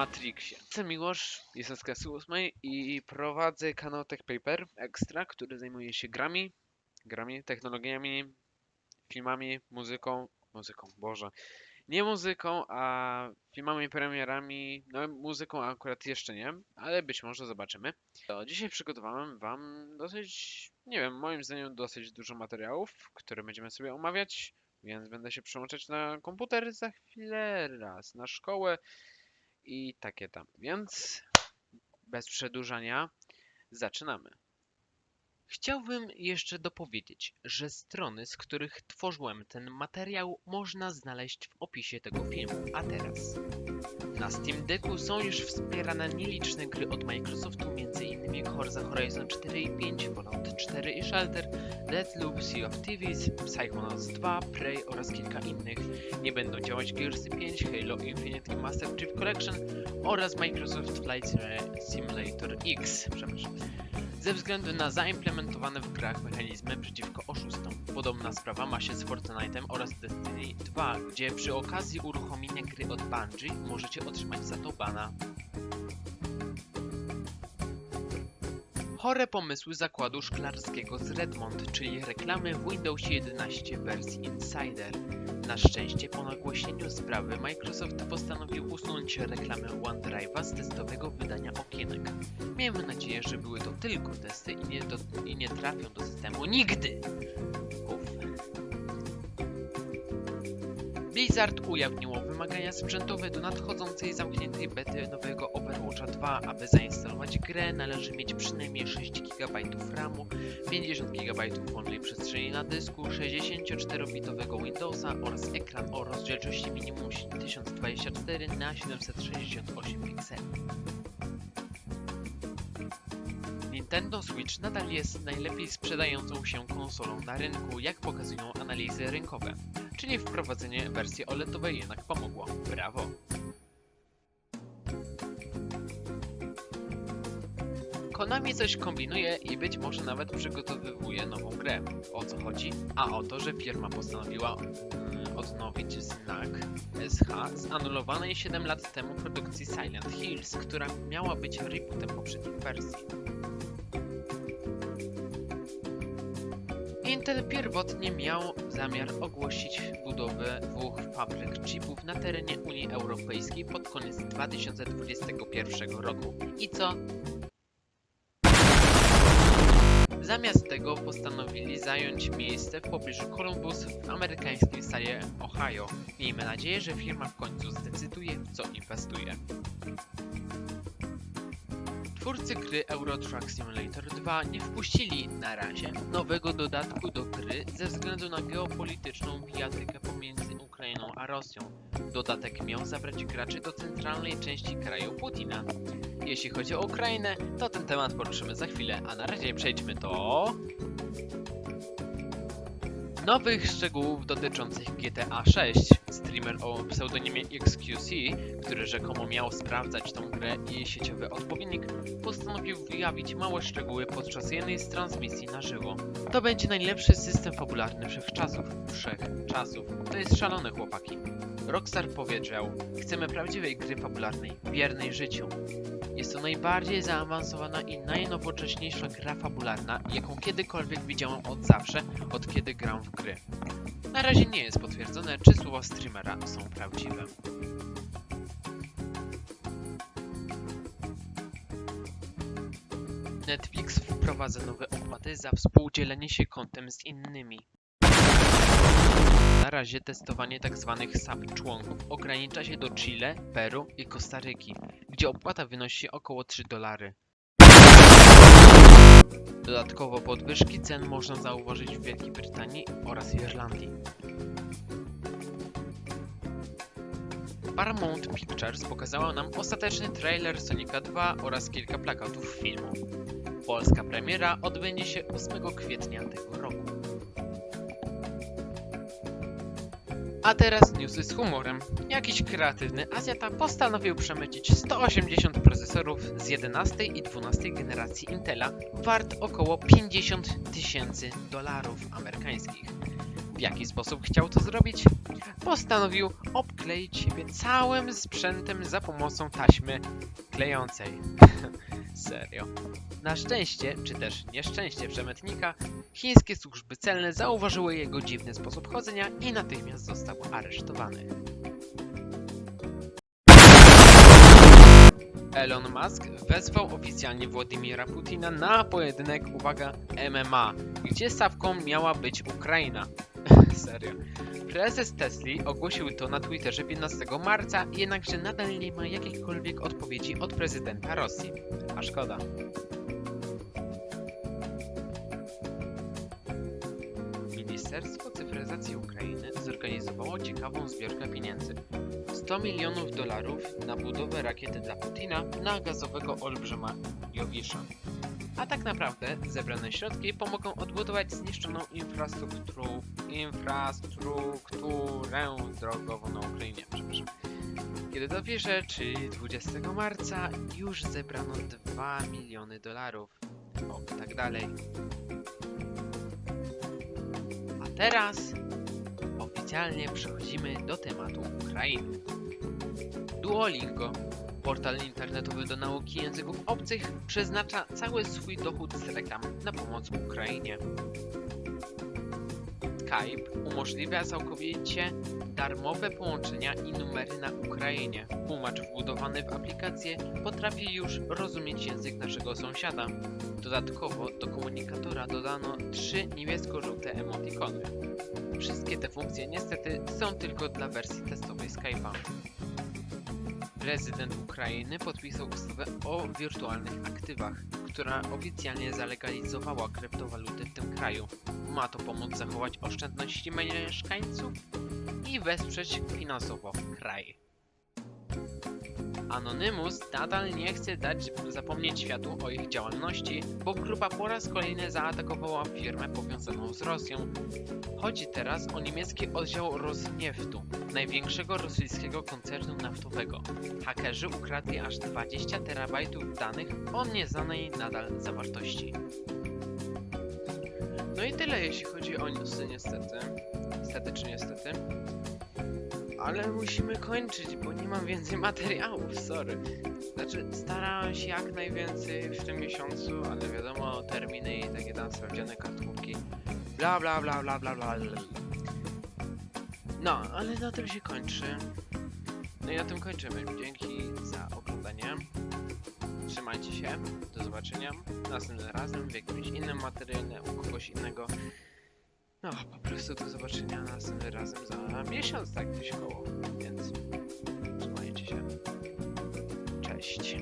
Matrixie. Jestem Miłosz, jestem z klasy 8 i prowadzę kanał Tech Paper Extra, który zajmuje się grami, grami, technologiami, filmami, muzyką, muzyką, Boże, nie muzyką, a filmami, premierami, no muzyką akurat jeszcze nie, ale być może zobaczymy. To dzisiaj przygotowałem wam dosyć, nie wiem, moim zdaniem dosyć dużo materiałów, które będziemy sobie omawiać, więc będę się przełączać na komputer za chwilę, raz na szkołę i takie tam. Więc bez przedłużania zaczynamy. Chciałbym jeszcze dopowiedzieć, że strony, z których tworzyłem ten materiał, można znaleźć w opisie tego filmu. A teraz. Na Steam Decku są już wspierane nieliczne gry od Microsoftu, m.in. Forza Horizon 4 i 5, Fallout 4 i Shelter, Deathloop, Sea of Thieves, Psychonauts 2, Prey oraz kilka innych. Nie będą działać Gears 5, Halo Infinite i Master Chief Collection oraz Microsoft Flight Simulator X. Przepraszam ze względu na zaimplementowane w grach mechanizmy przeciwko oszustom. Podobna sprawa ma się z Fortnite'em oraz Destiny 2, gdzie przy okazji uruchomienia gry od Bungie możecie otrzymać za to bana. Chore pomysły zakładu szklarskiego z Redmond, czyli reklamy w Windows 11 wersji Insider. Na szczęście po nagłośnieniu sprawy Microsoft postanowił usunąć reklamę OneDrive'a z testowego wydania okienek. Miejmy nadzieję, że były to tylko testy i nie, do, i nie trafią do systemu nigdy! Blizzard ujawniło wymagania sprzętowe do nadchodzącej zamkniętej bety nowego Overwatcha 2. Aby zainstalować grę należy mieć przynajmniej 6 GB RAMu, 50 GB wolnej przestrzeni na dysku, 64-bitowego Windowsa oraz ekran o rozdzielczości minimum 1024 x 768 pikseli. Nintendo Switch nadal jest najlepiej sprzedającą się konsolą na rynku, jak pokazują analizy rynkowe, czyli wprowadzenie wersji OLEDowej jednak pomogło. Brawo! Konami coś kombinuje i być może nawet przygotowywuje nową grę. O co chodzi? A o to, że firma postanowiła mm, odnowić znak SH z anulowanej 7 lat temu produkcji Silent Hills, która miała być rebootem poprzednich wersji. Intel pierwotnie miał zamiar ogłosić budowę dwóch fabryk chipów na terenie Unii Europejskiej pod koniec 2021 roku. I co? Zamiast tego postanowili zająć miejsce w pobliżu Columbus w amerykańskim stanie Ohio. Miejmy nadzieję, że firma w końcu zdecyduje w co inwestuje. Twórcy gry Euro Truck Simulator 2 nie wpuścili na razie nowego dodatku do gry ze względu na geopolityczną bijatykę pomiędzy Ukrainą a Rosją. Dodatek miał zabrać graczy do centralnej części kraju Putina. Jeśli chodzi o Ukrainę, to ten temat poruszymy za chwilę, a na razie przejdźmy do... Nowych szczegółów dotyczących GTA 6. Streamer o pseudonimie XQC, który rzekomo miał sprawdzać tą grę i jej sieciowy odpowiednik, postanowił wyjawić małe szczegóły podczas jednej z transmisji na żywo. To będzie najlepszy system fabularny wszechczasów. Wszechczasów. To jest szalone chłopaki. Rockstar powiedział, chcemy prawdziwej gry fabularnej, wiernej życiu. Jest to najbardziej zaawansowana i najnowocześniejsza gra fabularna, jaką kiedykolwiek widziałem od zawsze, od kiedy gram w gry. Na razie nie jest potwierdzone, czy słowa streamera są prawdziwe. Netflix wprowadza nowe opłaty za współdzielenie się kontem z innymi. Na razie testowanie tzw. sub-członków ogranicza się do Chile, Peru i Kostaryki, gdzie opłata wynosi około 3 dolary. Dodatkowo podwyżki cen można zauważyć w Wielkiej Brytanii oraz Irlandii. Paramount Pictures pokazała nam ostateczny trailer Sonika 2 oraz kilka plakatów filmu. Polska premiera odbędzie się 8 kwietnia tego roku. A teraz newsy z humorem. Jakiś kreatywny Azjata postanowił przemycić 180 procesorów z 11 i 12 generacji Intela wart około 50 tysięcy dolarów amerykańskich. W jaki sposób chciał to zrobić? Postanowił obkleić siebie całym sprzętem za pomocą taśmy klejącej. Serio. Na szczęście, czy też nieszczęście przemytnika, chińskie służby celne zauważyły jego dziwny sposób chodzenia i natychmiast został aresztowany. Elon Musk wezwał oficjalnie Władimira Putina na pojedynek, uwaga, MMA, gdzie stawką miała być Ukraina. Serio. Prezes Tesli ogłosił to na Twitterze 15 marca, jednakże nadal nie ma jakiejkolwiek odpowiedzi od prezydenta Rosji. A szkoda. Cyfryzacji Ukrainy zorganizowało ciekawą zbiórkę pieniędzy. 100 milionów dolarów na budowę rakiety dla Putina na gazowego olbrzyma Jowisza. A tak naprawdę zebrane środki pomogą odbudować zniszczoną infrastrukturę, infrastrukturę drogową na Ukrainie. Przepraszam. Kiedy dopiszę, czyli 20 marca, już zebrano 2 miliony dolarów. O, tak dalej. Teraz oficjalnie przechodzimy do tematu Ukrainy. Duolingo, portal internetowy do nauki języków obcych, przeznacza cały swój dochód z reklam na pomoc Ukrainie. Skype umożliwia całkowicie darmowe połączenia i numery na Ukrainie. Tłumacz wbudowany w aplikację potrafi już rozumieć język naszego sąsiada. Dodatkowo do komunikatora dodano trzy niebiesko-żółte emotikony. Wszystkie te funkcje niestety są tylko dla wersji testowej Skype'a. Prezydent Ukrainy podpisał ustawę o wirtualnych aktywach, która oficjalnie zalegalizowała kryptowaluty w tym kraju. Ma to pomóc zachować oszczędności mieszkańców i wesprzeć finansowo kraj. Anonymous nadal nie chce dać zapomnieć światu o ich działalności, bo grupa po raz kolejny zaatakowała firmę powiązaną z Rosją. Chodzi teraz o niemiecki oddział Rosnieftu, największego rosyjskiego koncernu naftowego. Hakerzy ukradli aż 20 terabajtów danych o nieznanej nadal zawartości. No i tyle jeśli chodzi o newsy niestety. Niestety czy niestety. Ale musimy kończyć, bo nie mam więcej materiałów, sorry. Znaczy, starałem się jak najwięcej w tym miesiącu, ale wiadomo, terminy i takie tam sprawdziane kartkówki. Bla bla bla bla bla bla. No, ale na tym się kończy. No i na tym kończymy. Dzięki za oglądanie. Trzymajcie się. Do zobaczenia następnym razem w jakimś innym materiale u kogoś innego. No, po prostu do zobaczenia następnym razem za miesiąc, tak gdzieś koło. Więc trzymajcie się. Cześć.